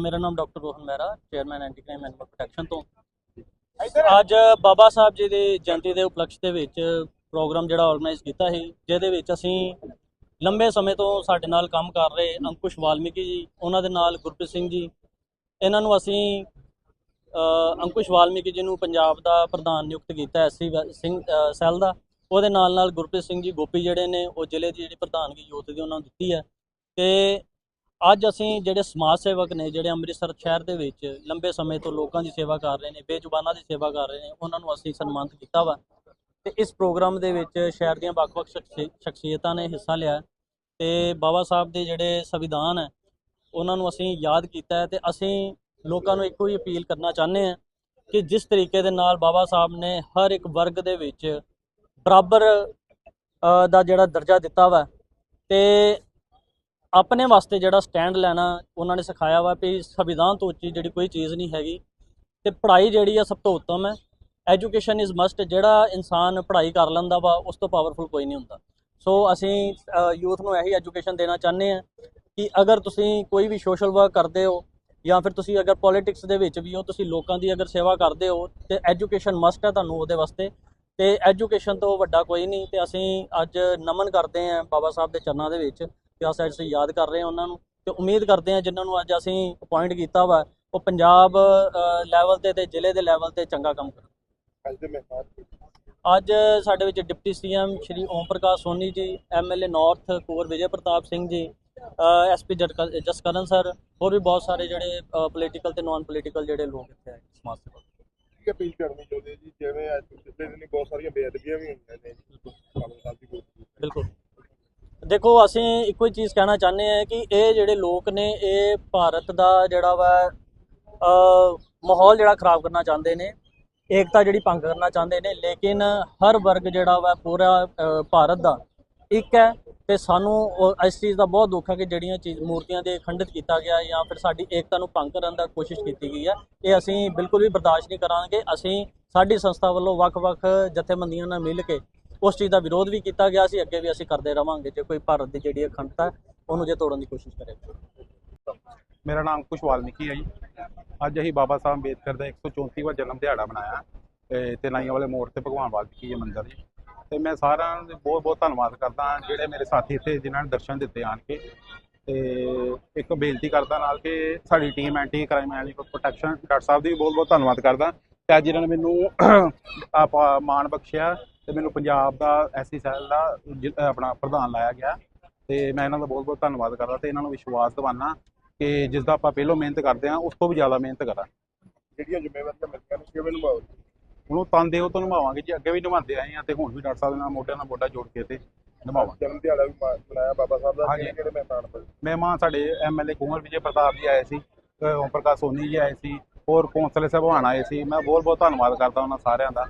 ਮੇਰਾ ਨਾਮ doctor Rohan Mehra chairman anti crime animal protection ਤੋਂ। ਅੱਜ ਬਾਬਾ ਸਾਹਿਬ ਜੀ ਦੀ ਜਯੰਤੀ ਦੇ ਉਪਲਕਸ਼ ਦੇ ਵਿੱਚ ਪ੍ਰੋਗਰਾਮ ਜਿਹੜਾ ਆਰਗੇਨਾਈਜ਼ ਕੀਤਾ ਸੀ ਜਿਹਦੇ ਵਿੱਚ ਅਸੀਂ ਲੰਬੇ ਸਮੇਂ ਤੋਂ ਸਾਡੇ ਨਾਲ ਕੰਮ ਕਰ ਰਹੇ ਅੰਕੁਸ਼ ਵਾਲਮੀਕੀ ਜੀ ਉਹਨਾਂ ਦੇ ਨਾਲ ਗੁਰਪ੍ਰੀਤ ਸਿੰਘ ਜੀ। ਇਹਨਾਂ ਨੂੰ ਅਸੀਂ ਅੰਕੁਸ਼ ਵਾਲਮੀਕੀ ਜੀ ਨੂੰ ਪੰਜਾਬ ਦਾ ਪ੍ਰਧਾਨ ਨਿਯੁਕਤ ਕੀਤਾ ਐਸਸੀ ਸਿੰਘ ਸੈੱਲ ਦਾ। ਉਹਦੇ ਨਾਲ ਨਾਲ ਗੁਰਪ੍ਰੀਤ ਸਿੰਘ ਜੀ ਗੋਪੀ ਜਿਹੜੇ ਨੇ ਉਹ ਜ਼ਿਲ੍ਹੇ ਦੀ ਜਿਹੜੀ ਪ੍ਰਧਾਨਗੀ ਯੂਥ ਦੀ ਉਹਨਾਂ ਨੂੰ ਦਿੱਤੀ ਹੈ। ਤੇ ਅੱਜ ਅਸੀਂ ਜਿਹੜੇ ਸਮਾਜ ਸੇਵਕ ਨੇ, ਜਿਹੜੇ ਅੰਮ੍ਰਿਤਸਰ ਸ਼ਹਿਰ ਦੇ ਵਿੱਚ ਲੰਬੇ ਸਮੇਂ ਤੋਂ ਲੋਕਾਂ ਦੀ ਸੇਵਾ ਕਰ ਰਹੇ ਨੇ, ਬੇਜ਼ੁਬਾਨਾਂ ਦੀ ਸੇਵਾ ਕਰ ਰਹੇ ਨੇ, ਉਹਨਾਂ ਨੂੰ ਅਸੀਂ ਸਨਮਾਨਿਤ ਕੀਤਾ ਵਾ। ਤੇ ਇਸ ਪ੍ਰੋਗਰਾਮ ਦੇ ਵਿੱਚ ਸ਼ਹਿਰ ਦੀਆਂ ਵੱਖ-ਵੱਖ ਸ਼ਖਸੀ- ਸ਼ਖਸੀਅਤਾਂ ਨੇ ਹਿੱਸਾ ਲਿਆ ਤੇ ਬਾਬਾ ਸਾਹਿਬ ਦੇ ਜਿਹੜੇ ਸੰਵਿਧਾਨ ਹੈ, ਉਹਨਾਂ ਨੂੰ ਅਸੀਂ ਯਾਦ ਕੀਤਾ ਹੈ ਤੇ ਅਸੀਂ ਲੋਕਾਂ ਨੂੰ ਇੱਕੋ ਹੀ ਅਪੀਲ ਕਰਨਾ ਚਾਹੁੰਦੇ ਹਾਂ ਕਿ ਜਿਸ ਤਰੀਕੇ ਦੇ ਨਾਲ ਬਾਬਾ ਸਾਹਿਬ ਨੇ ਹਰ ਇੱਕ ਵਰਗ ਦੇ ਵਿੱਚ ਬਰਾਬਰ ਦਾ ਜਿਹੜਾ ਦਰਜਾ ਦਿੱਤਾ ਵਾ, ਤੇ ਆਪਣੇ ਵਾਸਤੇ ਜਿਹੜਾ ਸਟੈਂਡ ਲੈਣਾ ਉਹਨਾਂ ਨੇ ਸਿਖਾਇਆ ਵਾ ਵੀ ਸੰਵਿਧਾਨ ਤੋਂ ਉੱਚੀ ਜਿਹੜੀ ਕੋਈ ਚੀਜ਼ ਨਹੀਂ ਹੈਗੀ ਤੇ ਪੜ੍ਹਾਈ ਜਿਹੜੀ ਆ ਸਭ ਤੋਂ ਉੱਤਮ ਹੈ। ਐਜੂਕੇਸ਼ਨ ਇਜ਼ ਮਸਟ ਜਿਹੜਾ ਇਨਸਾਨ ਪੜ੍ਹਾਈ ਕਰ ਲੈਂਦਾ ਵਾ, ਉਸ ਤੋਂ ਪਾਵਰਫੁਲ ਕੋਈ ਨਹੀਂ ਹੁੰਦਾ। ਸੋ ਅਸੀਂ ਯੂਥ ਨੂੰ ਇਹੀ ਐਜੂਕੇਸ਼ਨ ਦੇਣਾ ਚਾਹੁੰਦੇ ਹਾਂ ਕਿ ਅਗਰ ਤੁਸੀਂ ਕੋਈ ਵੀ ਸੋਸ਼ਲ ਵਰਕ ਕਰਦੇ ਹੋ ਜਾਂ ਫਿਰ ਤੁਸੀਂ ਅਗਰ ਪੋਲਿਟਿਕਸ ਦੇ ਵਿੱਚ ਵੀ ਹੋ, ਤੁਸੀਂ ਲੋਕਾਂ ਦੀ ਅਗਰ ਸੇਵਾ ਕਰਦੇ ਹੋ ਤੇ ਐਜੂਕੇਸ਼ਨ ਮਸਟ ਹੈ ਤੁਹਾਨੂੰ ਉਹਦੇ ਵਾਸਤੇ। ਤੇ ਐਜੂਕੇਸ਼ਨ ਤੋਂ ਵੱਡਾ ਕੋਈ ਨਹੀਂ ਤੇ ਅਸੀਂ ਅੱਜ ਨਮਨ ਕਰਦੇ ਹਾਂ ਬਾਬਾ ਸਾਹਿਬ ਦੇ ਚਰਨਾਂ ਦੇ ਵਿੱਚ ਆ ਸਾਈਡ ਅਸੀਂ ਯਾਦ ਕਰ ਰਹੇ ਹਾਂ ਉਹਨਾਂ ਨੂੰ ਤੇ ਉਮੀਦ ਕਰਦੇ ਹਾਂ ਜਿਨ੍ਹਾਂ ਨੂੰ ਅੱਜ ਅਸੀਂ ਅਪਾਇੰਟ ਕੀਤਾ ਵਾ ਉਹ ਪੰਜਾਬ ਲੈਵਲ ਤੇ ਤੇ ਜ਼ਿਲ੍ਹੇ ਦੇ ਲੈਵਲ ਤੇ ਚੰਗਾ ਕੰਮ ਕਰਨ। ਅੱਜ ਦੇ ਮਹਿਮਾਨ ਅੱਜ ਸਾਡੇ ਵਿੱਚ deputy CM Shri Om Prakash Soni ji MLA north Kunwar Vijay Pratap Singh ji SP Jaskaran sir ਹੋਰ ਵੀ ਬਹੁਤ ਸਾਰੇ ਜਿਹੜੇ ਪੋਲੀਟੀਕਲ ਤੇ ਨਾਨ ਪੋਲੀਟੀਕਲ ਜਿਹੜੇ ਲੋਕ ਇੱਥੇ ਆਏ ਸਮਾਜ ਸੇਵਕ। ਕੀ ਅਪੀਲ ਕਰਨੀ ਚਾਹੁੰਦੇ ਜੀ ਜਿਵੇਂ ਅੱਜ ਪਿਛਲੇ ਦਿਨੀ ਬਹੁਤ ਸਾਰੀਆਂ ਬੇਅਦਬੀਆਂ ਵੀ ਹੋਈਆਂ ਨੇ। ਬਿਲਕੁਲ। ਦੇਖੋ, ਅਸੀਂ ਇੱਕੋ ਹੀ ਚੀਜ਼ ਕਹਿਣਾ ਚਾਹੁੰਦੇ ਹਾਂ ਕਿ ਇਹ ਜਿਹੜੇ ਲੋਕ ਨੇ, ਇਹ ਭਾਰਤ ਦਾ ਜਿਹੜਾ ਵਾ ਮਾਹੌਲ ਜਿਹੜਾ ਖਰਾਬ ਕਰਨਾ ਚਾਹੁੰਦੇ ਨੇ, ਏਕਤਾ ਜਿਹੜੀ ਭੰਗ ਕਰਨਾ ਚਾਹੁੰਦੇ ਨੇ, ਲੇਕਿਨ ਹਰ ਵਰਗ ਜਿਹੜਾ ਵਾ, ਪੂਰਾ ਭਾਰਤ ਦਾ ਇੱਕ ਹੈ ਤੇ ਸਾਨੂੰ ਇਸ ਚੀਜ਼ ਦਾ ਬਹੁਤ ਦੁੱਖ ਹੈ ਕਿ ਜਿਹੜੀਆਂ ਚੀਜ਼, ਮੂਰਤੀਆਂ ਦੇ ਖੰਡਿਤ ਕੀਤਾ ਗਿਆ ਜਾਂ ਫਿਰ ਸਾਡੀ ਏਕਤਾ ਨੂੰ ਭੰਗ ਕਰਨ ਦਾ ਕੋਸ਼ਿਸ਼ ਕੀਤੀ ਗਈ ਹੈ, ਇਹ ਅਸੀਂ ਬਿਲਕੁਲ ਵੀ ਬਰਦਾਸ਼ਤ ਨਹੀਂ ਕਰਾਂਗੇ। ਅਸੀਂ ਸਾਡੀ ਸੰਸਥਾ ਵੱਲੋਂ ਵੱਖ-ਵੱਖ ਜਥੇਬੰਦੀਆਂ ਨਾਲ ਮਿਲ ਕੇ ਉਸ ਚੀਜ਼ ਦਾ ਵਿਰੋਧ ਵੀ ਕੀਤਾ ਗਿਆ ਸੀ, ਅੱਗੇ ਵੀ ਅਸੀਂ ਕਰਦੇ ਰਵਾਂਗੇ, ਜੇ ਕੋਈ ਭਾਰਤ ਦੀ ਜਿਹੜੀ ਅਖੰਡਤਾ ਹੈ, ਉਹਨੂੰ ਜੇ ਤੋੜਨ ਦੀ ਕੋਸ਼ਿਸ਼ ਕਰੇਗਾ ਮੇਰਾ ਨਾਮ ਕੁਸ਼ ਵਾਲਮੀਕੀ ਹੈ ਜੀ। ਅੱਜ ਅਸੀਂ ਬਾਬਾ ਸਾਹਿਬ ਅੰਬੇਦਕਰ ਦਾ 134ਵਾਂ ਜਨਮ ਦਿਹਾੜਾ ਮਨਾਇਆ ਤੇ ਲਾਈਆਂ ਵਾਲੇ ਮੋੜ ਤੇ ਭਗਵਾਨ ਵਾਲਮੀਕੀ ਜੀ ਮੰਦਿਰ ਜੀ। ਤੇ ਮੈਂ ਸਾਰਿਆਂ ਨੂੰ ਬਹੁਤ ਬਹੁਤ ਧੰਨਵਾਦ ਕਰਦਾ ਜਿਹੜੇ ਮੇਰੇ ਸਾਥੀ ਇੱਥੇ ਜਿਨ੍ਹਾਂ ਨੇ ਦਰਸ਼ਨ ਦਿੱਤੇ ਆਣ ਕੇ। ਤੇ ਇੱਕ ਬੇਨਤੀ ਕਰਦਾ ਨਾਲ ਕਿ ਸਾਡੀ team anti crime anti protection doctor ਸਾਹਿਬ ਦੀ ਵੀ ਬਹੁਤ ਬਹੁਤ ਧੰਨਵਾਦ ਕਰਦਾ। ਤੇ ਅੱਜ ਇਹਨਾਂ ਨੇ ਮੈਨੂੰ ਆਪ ਮਾਣ ਬਖਸ਼ਿਆ। ਤੇ ਮੈਨੂੰ ਪੰਜਾਬ ਦਾ ਐਸਸੀ ਸੈੱਲ ਦਾ ਆਪਣਾ ਪ੍ਰਧਾਨ ਲਾਇਆ ਗਿਆ। ਤੇ ਮੈਂ ਇਹਨਾਂ ਦਾ ਬਹੁਤ ਬਹੁਤ ਧੰਨਵਾਦ ਕਰਦਾ ਤੇ ਇਹਨਾਂ ਨੂੰ ਵਿਸ਼ਵਾਸ ਦਿਵਾਨਾ ਕਿ ਜਿਸ ਦਾ ਆਪਾਂ ਪਹਿਲੋਂ ਮਿਹਨਤ ਕਰਦੇ ਹਾਂ ਉਸ ਤੋਂ ਵੀ ਜ਼ਿਆਦਾ ਮਿਹਨਤ ਕਰਾਂ। ਜਿਹੜੀਆਂ ਜ਼ਿੰਮੇਵਾਰੀਆਂ ਮਿਲਦੀਆਂ ਨੇ ਕਿਵੇਂ ਨਿਭਾਓ? ਉਹਨੂੰ ਤਨਦੇਹ ਤੋਂ ਨਿਭਾਵਾਂਗੇ ਜੀ ਅੱਗੇ ਵੀ ਨਿਭਾਉਂਦੇ ਆਏ ਹਾਂ ਤੇ ਹੁਣ ਵੀ ਡਾਕਟਰ ਸਾਹਿਬ ਨਾਲ ਮੋਢੇ ਨਾਲ ਮੋਢਾ ਜੋੜ ਕੇ ਤੇ ਨਿਭਾਵਾਂਗੇ। ਜਨਮ ਦਿਹਾੜਾ ਵੀ ਮਨਾਇਆ ਬਾਬਾ ਸਾਹਿਬ ਦਾ। ਕਿਹੜੇ ਮਹਿਮਾਨ ਮਹਿਮਾਨ ਸਾਡੇ ਐਮਐਲਏ ਕੁੰਵਰ ਵਿਜੇ ਪ੍ਰਤਾਪ ਜੀ ਆਏ ਸੀ ਓਮ ਪ੍ਰਕਾਸ਼ ਸੋਨੀ ਜੀ ਆਏ ਸੀ ਹੋਰ ਕੌਂਸਲਰ ਸਾਹਿਬਾਨ ਆਏ ਸੀ। ਮੈਂ ਬਹੁਤ ਬਹੁਤ ਧੰਨਵਾਦ ਕਰਦਾ ਉਹਨਾਂ ਸਾਰਿਆਂ ਦਾ।